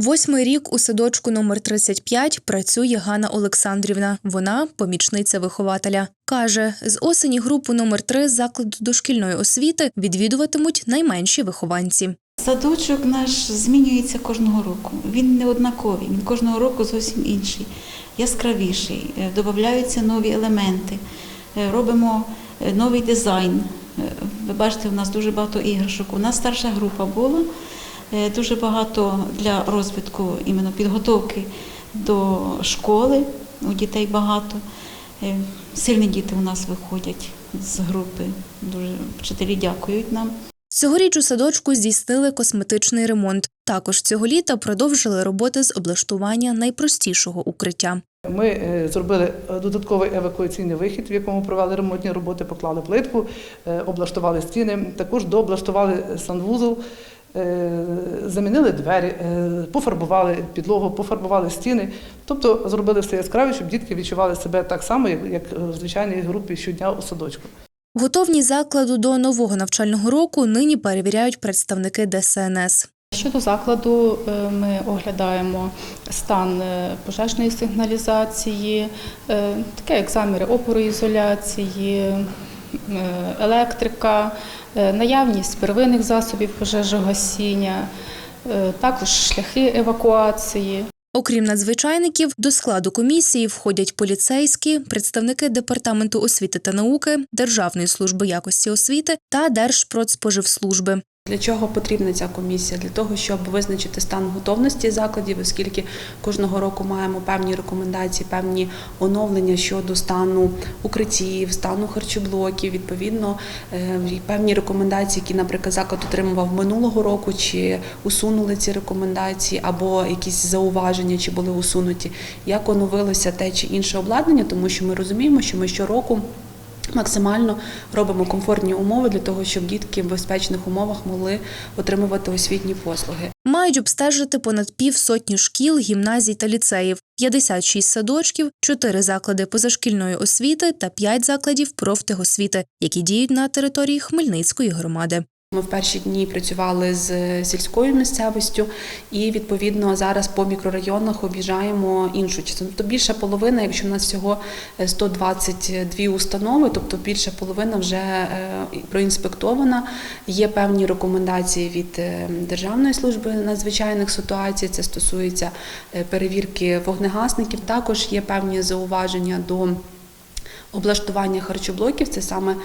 Восьмий рік у садочку номер 35 працює Ганна Олександрівна. Вона помічниця вихователя. Каже, з осені групу номер 3 закладу дошкільної освіти відвідуватимуть найменші вихованці. Садочок наш змінюється кожного року. Він не однаковий, він кожного року зовсім інший, яскравіший. Е, Додаються нові елементи, е, робимо е, новий дизайн. Ви бачите, у нас дуже багато іграшок. У нас старша група була, дуже багато для розвитку іменно підготовки до школи. У дітей багато. Е, Сильні діти у нас виходять з групи. Дуже вчителі дякують нам. Цьогоріч у садочку здійснили косметичний ремонт. Також цього літа продовжили роботи з облаштування найпростішого укриття. Ми е, зробили е, додатковий евакуаційний вихід, в якому провели ремонтні роботи, поклали плитку, е, облаштували стіни, також дооблаштували санвузол, е, замінили двері, е, пофарбували підлогу, пофарбували стіни. Тобто зробили все яскраве, щоб дітки відчували себе так само, як в звичайній групі щодня у садочку. Готовність закладу до нового навчального року нині перевіряють представники ДСНС. Щодо закладу, е, ми оглядаємо стан е, пожежної сигналізації, е, таке як заміри опороізоляції, е, електрика, е, наявність первинних засобів пожежогасіння, е, також шляхи евакуації. Окрім надзвичайників, до складу комісії входять поліцейські, представники департаменту освіти та науки, Державної служби якості освіти та Держпродспоживслужби. Для чого потрібна ця комісія? Для того, щоб визначити стан готовності закладів, оскільки кожного року маємо певні рекомендації, певні оновлення щодо стану укриттів, стану харчоблоків, відповідно, е, певні рекомендації, які, наприклад, заклад отримував минулого року, чи усунули ці рекомендації, або якісь зауваження, чи були усунуті, як оновилося те чи інше обладнання, тому що ми розуміємо, що ми щороку. Максимально робимо комфортні умови для того, щоб дітки в безпечних умовах могли отримувати освітні послуги. Мають обстежити понад півсотні шкіл, гімназій та ліцеїв, 56 садочків, 4 заклади позашкільної освіти та 5 закладів профтехосвіти, які діють на території Хмельницької громади. Ми в перші дні працювали з сільською місцевістю, і відповідно зараз по мікрорайонах об'їжджаємо іншу частину. Тобто більша половина, якщо в нас всього 122 установи, тобто більша половина вже е, проінспектована. Є певні рекомендації від е, Державної служби надзвичайних ситуацій. Це стосується е, перевірки вогнегасників. Також є певні зауваження до облаштування харчоблоків. Це саме е,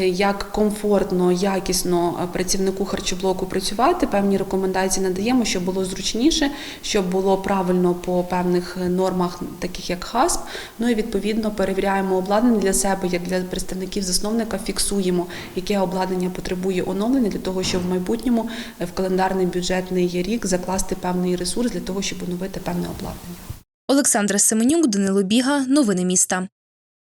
як комфортно, якісно е, працівнику харчоблоку працювати. Певні рекомендації надаємо, щоб було зручніше, щоб було правильно по певних нормах, таких як ХАСП. Ну і відповідно перевіряємо обладнання для себе, як для представників засновника, фіксуємо, яке обладнання потребує оновлення для того, щоб в майбутньому е, в календарний бюджетний рік закласти певний ресурс для того, щоб оновити певне обладнання. Олександра Семенюк, Данило Біга. Новини міста.